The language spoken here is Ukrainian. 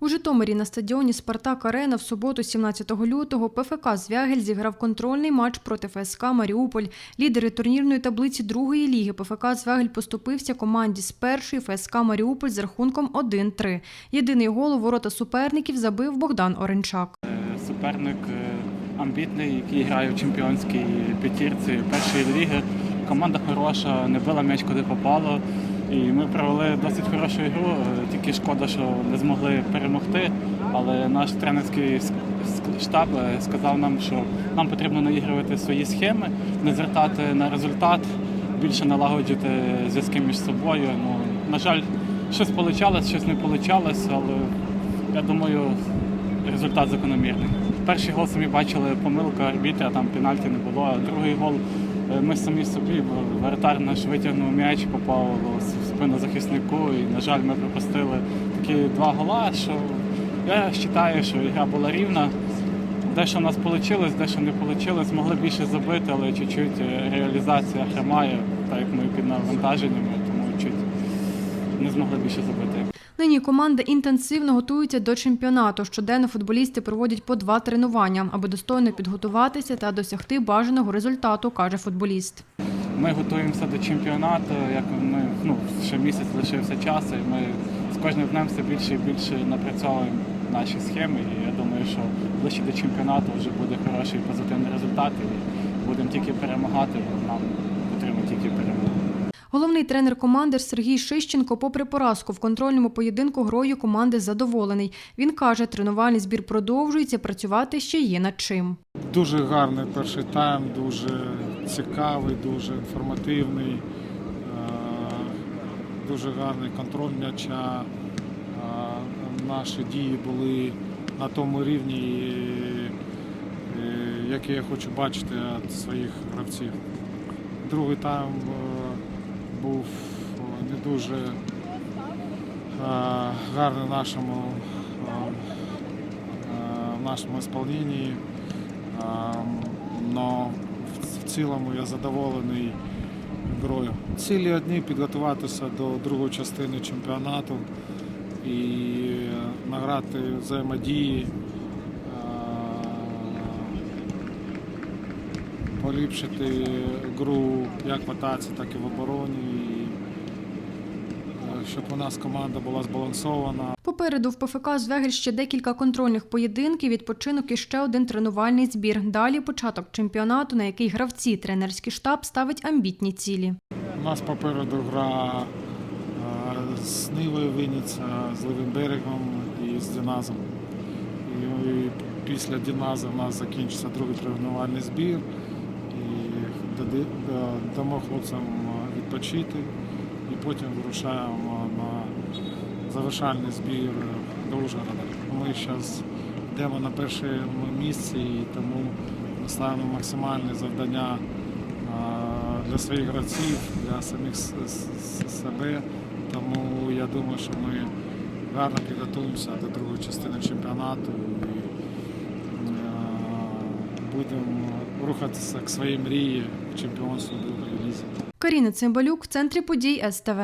У Житомирі на стадіоні Спартак Арена в суботу, 17 лютого, ПФК Звягель зіграв контрольний матч проти ФСК Маріуполь. Лідери турнірної таблиці другої ліги ПФК Звягель поступився команді з першої ФСК Маріуполь з рахунком 1-3. Єдиний гол у ворота суперників забив Богдан Оренчак. Суперник е, амбітний, який грає в чемпіонській п'ятірці першої ліги. Команда хороша, не била м'яч куди попало. І ми провели досить хорошу ігру. Е, Тільки шкода, що не змогли перемогти. Але наш тренерський штаб е, сказав нам, що нам потрібно наігрувати свої схеми, не звертати на результат, більше налагоджувати зв'язки між собою. Ну, на жаль, щось вийшло, щось не вийшло, але я думаю, результат закономірний. Перший гол самі бачили помилка арбітра, там пенальті не було. А другий гол е, ми самі собі, воротар наш витягнув м'яч, попав в спину захиснику. І, на жаль, ми пропустили такі два гола, що я вважаю, що гра була рівна. Дещо в нас вийшло, дещо не вийшло. Змогли більше забити, але чуть-чуть е, реалізація хромає, так як ми під навантаженнями, тому чуть не змогли більше забити. Нині команда інтенсивно готується до чемпіонату. Щоденно футболісти проводять по два тренування, аби достойно підготуватися та досягти бажаного результату, каже футболіст. Ми готуємося до чемпіонату, як ми ну, ще місяць лишився часу, і ми з кожним днем все більше і більше напрацьовуємо наші схеми. І я думаю, що ближче до чемпіонату вже буде хороший позитивний результат, і будемо тільки перемагати, бо нам потрібно тільки перемогти. Головний тренер команди Сергій Шищенко, попри поразку в контрольному поєдинку грою команди задоволений. Він каже, тренувальний збір продовжується, працювати ще є над чим. Дуже гарний перший тайм, дуже цікавий, дуже інформативний, е, дуже гарний контроль м'яча. Е, Наші дії були на тому рівні, е, який я хочу бачити від своїх гравців. Другий тайм був не дуже гарний в нашому, в нашому ісполненні. Но в цілому я задоволений грою. Цілі одні підготуватися до другої частини чемпіонату і награти взаємодії, поліпшити гру як в атаці, так і в обороні. Е, Щоб у нас команда була збалансована. Попереду в ПФК Звегель ще декілька контрольних поєдинків, відпочинок і ще один тренувальний збір. Далі початок чемпіонату, на який гравці тренерський штаб ставить амбітні цілі. У нас попереду гра е, з Нивою Вінниця, з Левим берегом і з Діназом. І, після Діназа у нас закінчиться другий тренувальний збір. І дамо хлопцям е, відпочити і потім вирушаємо на завершальний збір до Ужгорода. Ми зараз йдемо на перше місце і тому ставимо максимальне завдання для своїх гравців, для самих себе. Тому я думаю, що ми гарно підготуємося до другої частини чемпіонату і будемо рухатися к своїй мрії в чемпіонству другої лізі. Каріна Цимбалюк в центрі подій СТВ.